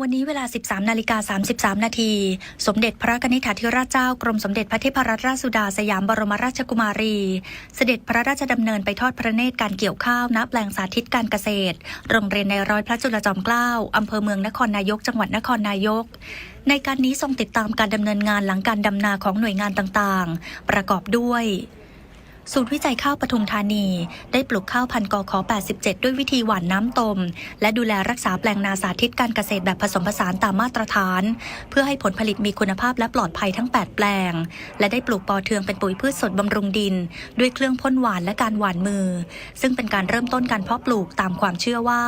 วันนี้เวลา 13 นาฬิกา 33 นาที สมเด็จพระนิธิธิราชเจ้ากรมสมเด็จพระเทพรัตนราชสุดาสยามบรมราชกุมารี เสด็จพระราชดำเนินไปทอดพระเนตรการเกี่ยวข้าวณแปลงสาธิตการเกษตร โรงเรียนในร้อยพระจุลจอมเกล้าอำเภอเมืองนครนายก จังหวัดนครนายก ในการนี้ทรงติดตามการดำเนินงานหลังการดำนาของหน่วยงานต่างๆ ประกอบด้วย ศูนย์วิจัยข้าวปทุมธานี ได้ปลูกข้าวพันธุ์กข87 ด้วยวิธีหว่านน้ำตม และดูแลรักษาแปลงนาสาธิตการเกษตรแบบผสมผสานตามมาตรฐาน เพื่อให้ผลผลิตมีคุณภาพและปลอดภัยทั้ง 8 แปลง และได้ปลูกปอเทืองเป็นปุ๋ยพืชสดบำรุงดิน ด้วยเครื่องพ่นหวานและการหว่านมือ ซึ่งเป็นการเริ่มต้นการเพาะปลูกตามความเชื่อว่า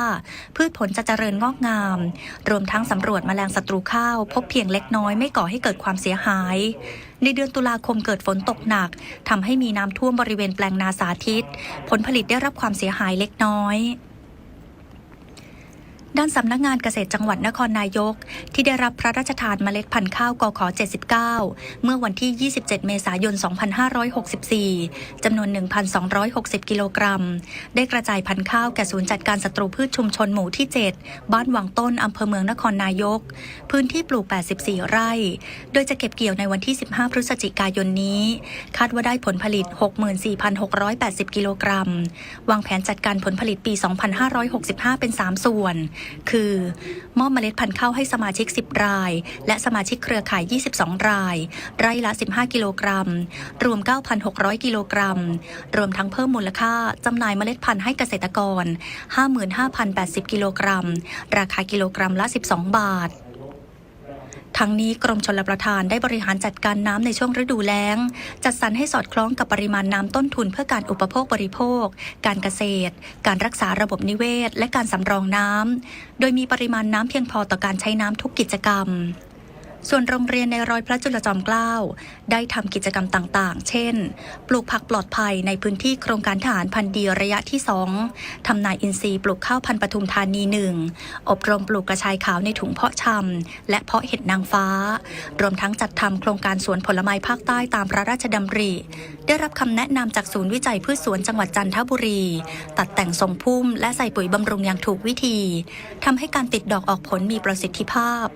พืชผลจะเจริญงอกงาม รวมทั้งสำรวจแมลงศัตรูข้าว พบเพียงเล็กน้อยไม่ก่อให้เกิดความเสียหาย ในเดือนตุลาคมเกิดฝนตกหนักทำให้มีน้ำท่วมบริเวณแปลงนาสาธิต ผลผลิตได้รับความเสียหายเล็กน้อย ด้านสำนักงานเกษตรจังหวัดนครนายก ที่ได้รับพระราชทานเมล็ดพันธุ์ข้าวกข79 เมื่อวันที่ 27 เมษายน 2564 จำนวน 1,260 กิโลกรัม ได้กระจายพันธุ์ข้าวแก่ศูนย์จัดการศัตรูพืชชุมชนหมู่ที่ 7 บ้านวังต้นอำเภอเมืองนครนายก พื้นที่ปลูก 84 ไร่ โดยจะเก็บเกี่ยวในวันที่ 15 พฤศจิกายนนี้ คาดว่าได้ผลผลิต 64,680 กิโลกรัม วางแผนจัดการผลผลิตปี 2565 เป็น 3 ส่วนคือมอบเมล็ดพันธุ์ข้าวให้สมาชิก 10 ราย และสมาชิกเครือข่าย 22 ราย ไร่ละ 15 กิโลกรัม รวม 9,600 กิโลกรัม รวมทั้งเพิ่มมูลค่าจำหน่ายเมล็ดพันธุ์ให้เกษตรกร 55,080 กิโลกรัม ราคากิโลกรัมละ 12 บาท ทั้งนี้กรมชลประทานได้บริหารจัดการน้ำในช่วงฤดูแล้ง จัดสรรให้สอดคล้องกับปริมาณน้ำต้นทุนเพื่อการอุปโภคบริโภค การเกษตร การรักษาระบบนิเวศ และการสำรองน้ำโดยมีปริมาณน้ำเพียงพอต่อการใช้น้ำทุกกิจกรรม ส่วนโรงเรียนในร้อยพระจุลจอมเกล้าได้ทำกิจกรรมต่างๆ เช่น ปลูกผักปลอดภัยในพื้นที่โครงการทหารพันธุ์ดีระยะที่ 2 ทำนายอินทรีย์ปลูกข้าวพันธุ์ปทุมธานีหนึ่งอบรมปลูกกระชายขาวในถุงเพาะชำและเพาะเห็ดนางฟ้า รวมทั้งจัดทำโครงการสวนผลไม้ภาคใต้ตามพระราชดำริ ได้รับคำแนะนำจากศูนย์วิจัยพืชสวนจังหวัดจันทบุรี ตัดแต่งทรงพุ่ม และใส่ปุ๋ยบำรุงอย่างถูกวิธีทำให้การติดดอกออกผลมีประสิทธิภาพ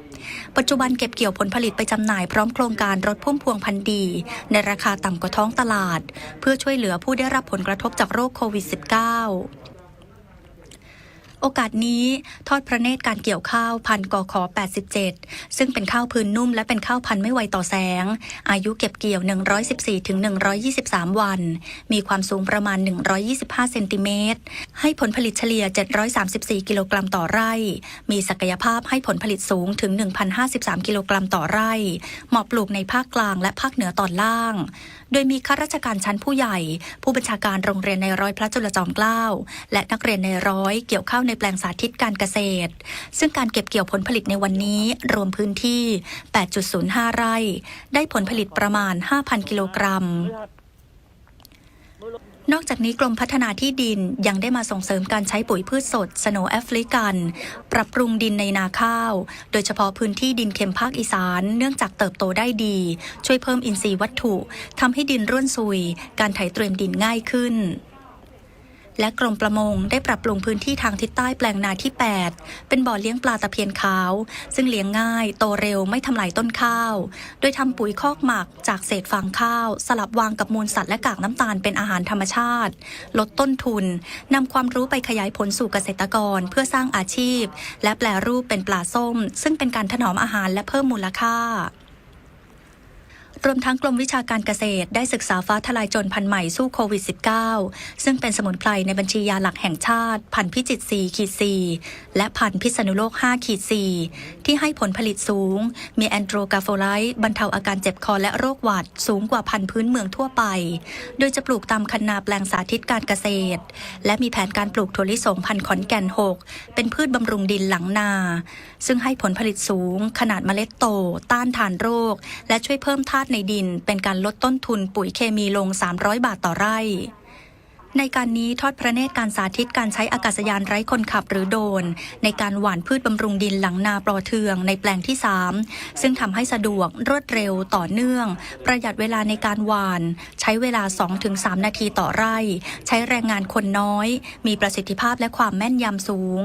ปัจจุบันเก็บเกี่ยวผลผลิตไปจำหน่ายพร้อมโครงการรถพุ่มพวงพันธุ์ดี ในราคาต่ำกว่าท้องตลาด เพื่อช่วยเหลือผู้ได้รับผลกระทบจากโรคโควิด -19 โอกาสนี้ทอดพระเนตรการเกี่ยวข้าวพันธุ์กข87 ซึ่งเป็นข้าวพื้นนุ่มและเป็นข้าวพันธุ์ไม่ไวต่อแสง อายุเก็บเกี่ยว 114ถึง123 วัน มีความสูงประมาณ 125 เซนติเมตร ให้ผลผลิตเฉลี่ย 734 กิโลกรัมต่อไร่ มีศักยภาพให้ผลผลิตสูงถึง 1,053 กิโลกรัมต่อไร่ เหมาะปลูกในภาคกลางและภาคเหนือตอนล่าง โดยมีข้าราชการชั้นผู้ใหญ่ ผู้บัญชาการโรงเรียนในร้อยพระจุลจอมเกล้าและนักเรียนในร้อยเกี่ยวข้าวในแปลงสาธิตการเกษตร ซึ่งการเก็บเกี่ยวผลผลิตในวันนี้รวมพื้นที่ 8.05 ไร่ ได้ผลผลิตประมาณ 5,000 กิโลกรัม นอกจากนี้กรมพัฒนาที่ดินยังได้มาส่งเสริมการใช้ปุ๋ยพืชสดสโนแอฟริกัน ปรับปรุงดินในนาข้าว โดยเฉพาะพื้นที่ดินเค็มภาคอีสาน เนื่องจากเติบโตได้ดี ช่วยเพิ่มอินทรีย์วัตถุทำให้ดินร่วนซุย การไถเตรียมดินง่ายขึ้น และกรมประมงได้ปรับปรุงพื้นที่ทางทิศใต้แปลงนาที่ 8 เป็นบ่อเลี้ยงปลาตะเพียนขาว ซึ่งเลี้ยงง่าย โตเร็วไม่ทำลายต้นข้าว โดยทำปุ๋ยคอกหมักจากเศษฟางข้าว สลับวางกับมูลสัตว์และกากน้ำตาลเป็นอาหารธรรมชาติ ลดต้นทุนนำความรู้ไปขยายผลสู่เกษตรกรเพื่อสร้างอาชีพ และแปลรูปเป็นปลาส้ม ซึ่งเป็นการถนอมอาหารและเพิ่มมูลค่า รวมทั้งกรมวิชาการเกษตร ได้ศึกษาฟ้าทลายโจรพันธุ์ใหม่สู้โควิด -19 ซึ่งเป็นสมุนไพรในบัญชียาหลักแห่งชาติ พันธุ์พิจิตร4ขีด4และพันธุ์พิษณุโลก5ขีด4ที่ให้ผลผลิตสูง มีแอนโดรกาโฟไลต์บรรเทาอาการเจ็บคอและโรคหวัดสูงกว่าพันธุ์พื้นเมืองทั่วไป โดยจะปลูกตามคันนาแปลงสาธิตการเกษตร และมีแผนการปลูกถั่วลิสงพันธุ์ขอนแก่น 6 เป็นพืชบำรุงดินหลังนา ซึ่งให้ผลผลิตสูง ขนาดเมล็ดโต ต้านทานโรค และช่วยเพิ่มธาตุในดิน เป็นการลดต้นทุนปุ๋ยเคมีลง 300 บาทต่อไร่ ในการนี้ทอดพระเนตรการสาธิตการใช้อากาศยานไร้คนขับหรือโดน ในการหว่านพืชบำรุงดินหลังนาปลอเทืองในแปลงที่ 3 ซึ่งทำให้สะดวกรวดเร็วต่อเนื่อง ประหยัดเวลาในการหว่าน ใช้เวลา 2-3 นาทีต่อไร่ ใช้แรงงานคนน้อย มีประสิทธิภาพและความแม่นยำสูง